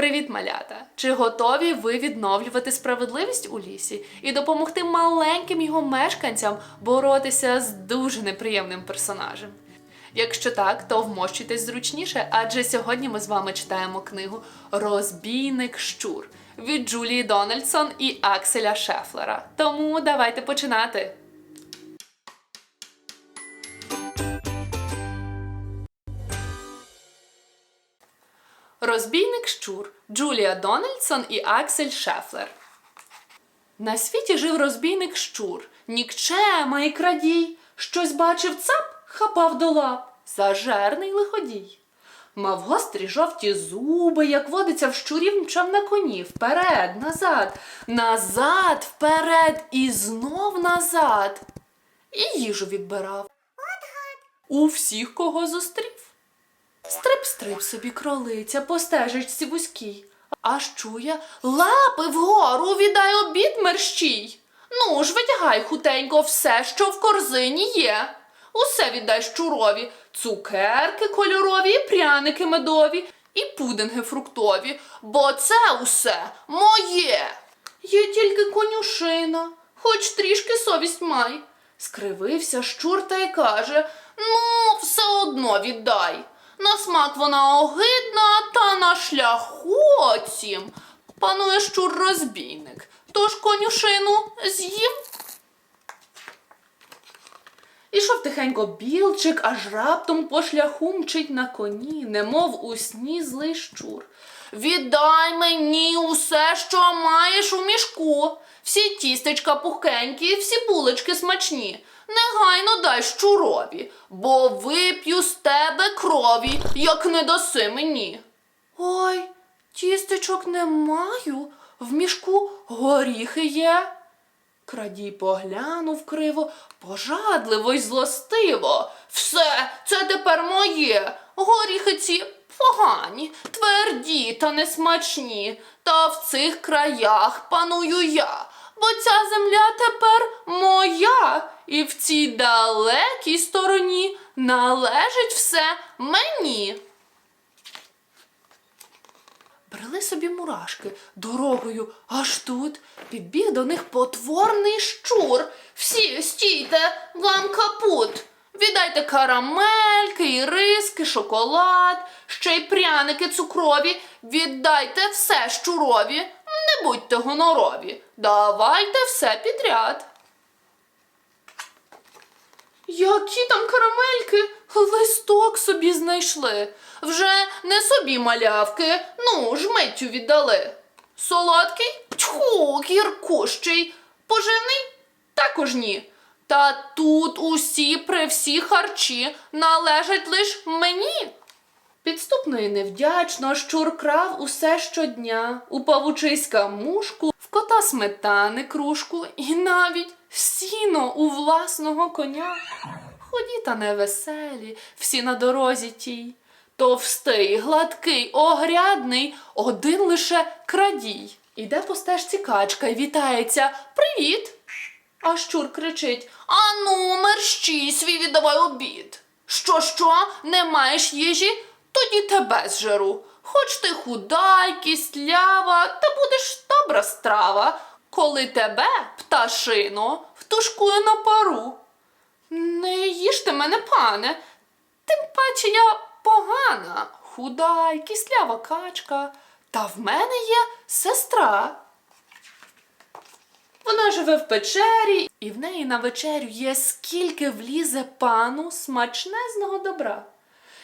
Привіт, малята! Чи готові ви відновлювати справедливість у лісі і допомогти маленьким його мешканцям боротися з дуже неприємним персонажем? Якщо так, то вмощуйтесь зручніше, адже сьогодні ми з вами читаємо книгу Розбійник щур від Джулії Дональдсон і Акселя Шефлера. Тому давайте починати. Розбійник щур Джулія Дональдсон і Аксель Шефлер. На світі жив розбійник щур, нікчема і крадій. Щось бачив цап, хапав до лап, зажерний лиходій. Мав гострі жовті зуби, як водиться в щурів, мчав на коні, вперед, назад, назад, вперед і знов назад. І їжу відбирав. У всіх, кого зустрів. Стрип-стрип собі кролиця по стежечці вузькій. Аж чує лапи вгору віддай обід мерщій. Ну ж, витягай хутенько все, що в корзині є. Усе віддай щурові, цукерки кольорові, пряники медові, і пудинги фруктові, бо це усе моє. Є тільки конюшина, хоч трішки совість май. Скривився щур та й каже: Ну, все одно віддай. На смак вона огидна, та на шляху цім Панує щур розбійник, тож конюшину з'їв. Ішов тихенько білчик, аж раптом по шляху мчить на коні, немов у сні злий щур. Віддай мені усе, що маєш у мішку. Всі тістечка пухкенькі, всі булочки смачні. Негайно дай щурові, бо вип'ю з тебе крові, як не даси мені. Ой, тістечок не маю, в мішку горіхи є. Крадій поглянув криво, пожадливо й злостиво. Все, це тепер моє. Горіхи ці погані, тверді та несмачні. Та в цих краях паную я, бо ця земля тепер моя, і в цій далекій стороні належить все мені. Брели собі мурашки дорогою, аж тут підбіг до них потворний щур. Всі стійте, вам капут. Віддайте карамельки, і риски, шоколад, ще й пряники цукрові. Віддайте все щурові, не будьте гонорові. Давайте все підряд. Які там карамельки? Листок собі знайшли. Вже не собі малявки, ну ж віддали. Солодкий? Тьху, гіркущий. Поживний? Також ні. Та тут усі при всі харчі належать лиш мені. Підступно і невдячно щур крав усе щодня, у павучиська мушку, в кота сметани кружку і навіть сіно у власного коня. Ході та невеселі, всі на дорозі тій. Товстий, гладкий, огрядний, один лише крадій. Іде по стежці качка й вітається. Привіт! А щур кричить Ану, мерщій свій віддавай обід. Що, що, не маєш їжі? Тоді тебе зжеру. Хоч ти худа й кіслява, та будеш добра страва, коли тебе, пташино, втушкую на пару. Не їжте мене, пане, тим паче я погана, худа й качка, та в мене є сестра. Вона живе в печері, і в неї на вечерю є скільки влізе пану смачнезного добра.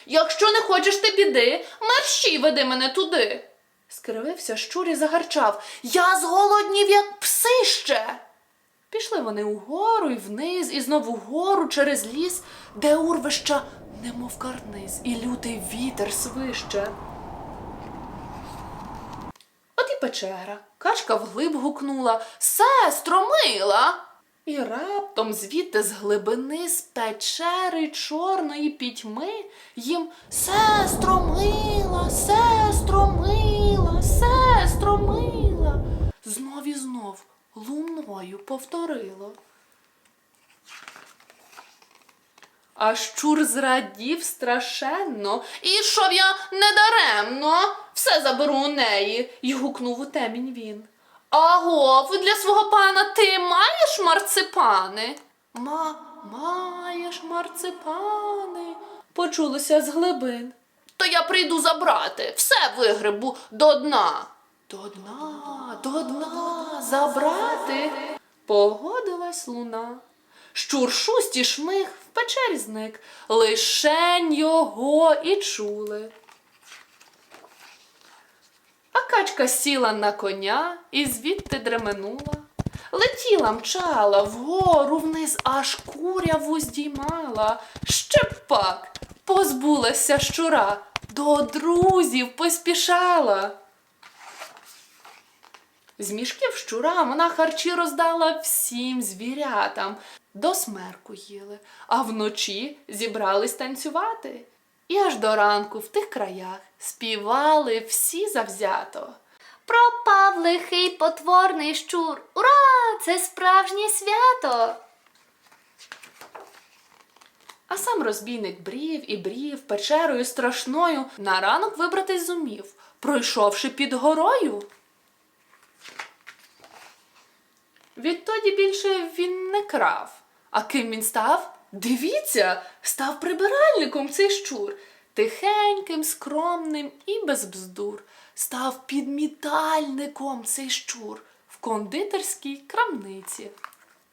Якщо не хочеш ти біди, мерщій веди мене туди. Скривився щур і загарчав. Я зголоднів, як псище. Пішли вони угору і вниз, і знову вгору через ліс, де урвища, немов карниз, і лютий вітер свище. Печера. Качка вглиб гукнула Сестро мила. І раптом звідти з глибини з печери чорної пітьми їм Сестро мила, сестро мила, сестро мила. Знов і знов луною повторило. А щур зрадів страшенно. І щоб я недаремно все заберу у неї, й гукнув у темінь він. Аго, для свого пана ти маєш марципани? Ма, маєш марципани, почулося з глибин. То я прийду забрати, все вигребу до дна. До дна, до дна забрати. Погодилась луна. Щур шусть і шмих в печері зник, лишень його і чули. А качка сіла на коня і звідти дременула. Летіла, мчала вгору вниз, аж куряву здіймала. Ще б пак позбулася щура, до друзів поспішала. З мішків щура вона харчі роздала всім звірятам. До смерку їли, а вночі зібрались танцювати. І аж до ранку в тих краях співали всі завзято. Пропав лихий потворний щур. Ура! Це справжнє свято. А сам розбійник брів і брів печерою страшною на ранок вибратись зумів, пройшовши під горою. Відтоді більше він не крав. А ким він став? Дивіться, став прибиральником цей щур, тихеньким, скромним і без бздур. Став підмітальником цей щур в кондитерській крамниці.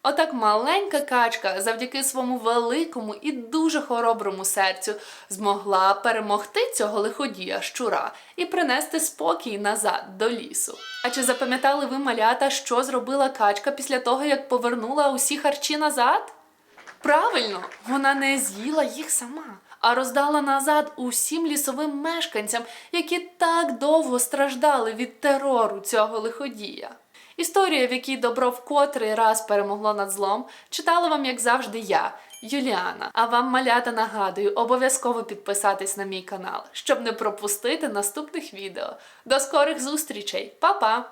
Отак маленька качка завдяки своєму великому і дуже хороброму серцю змогла перемогти цього лиходія щура і принести спокій назад до лісу. А чи запам'ятали ви малята, що зробила качка після того, як повернула усі харчі назад? Правильно, вона не з'їла їх сама, а роздала назад усім лісовим мешканцям, які так довго страждали від терору цього лиходія. Історія, в якій добро в котрий раз перемогло над злом, читала вам, як завжди, я, Юліана. А вам, малята, нагадую, обов'язково підписатись на мій канал, щоб не пропустити наступних відео. До скорих зустрічей, Па-па!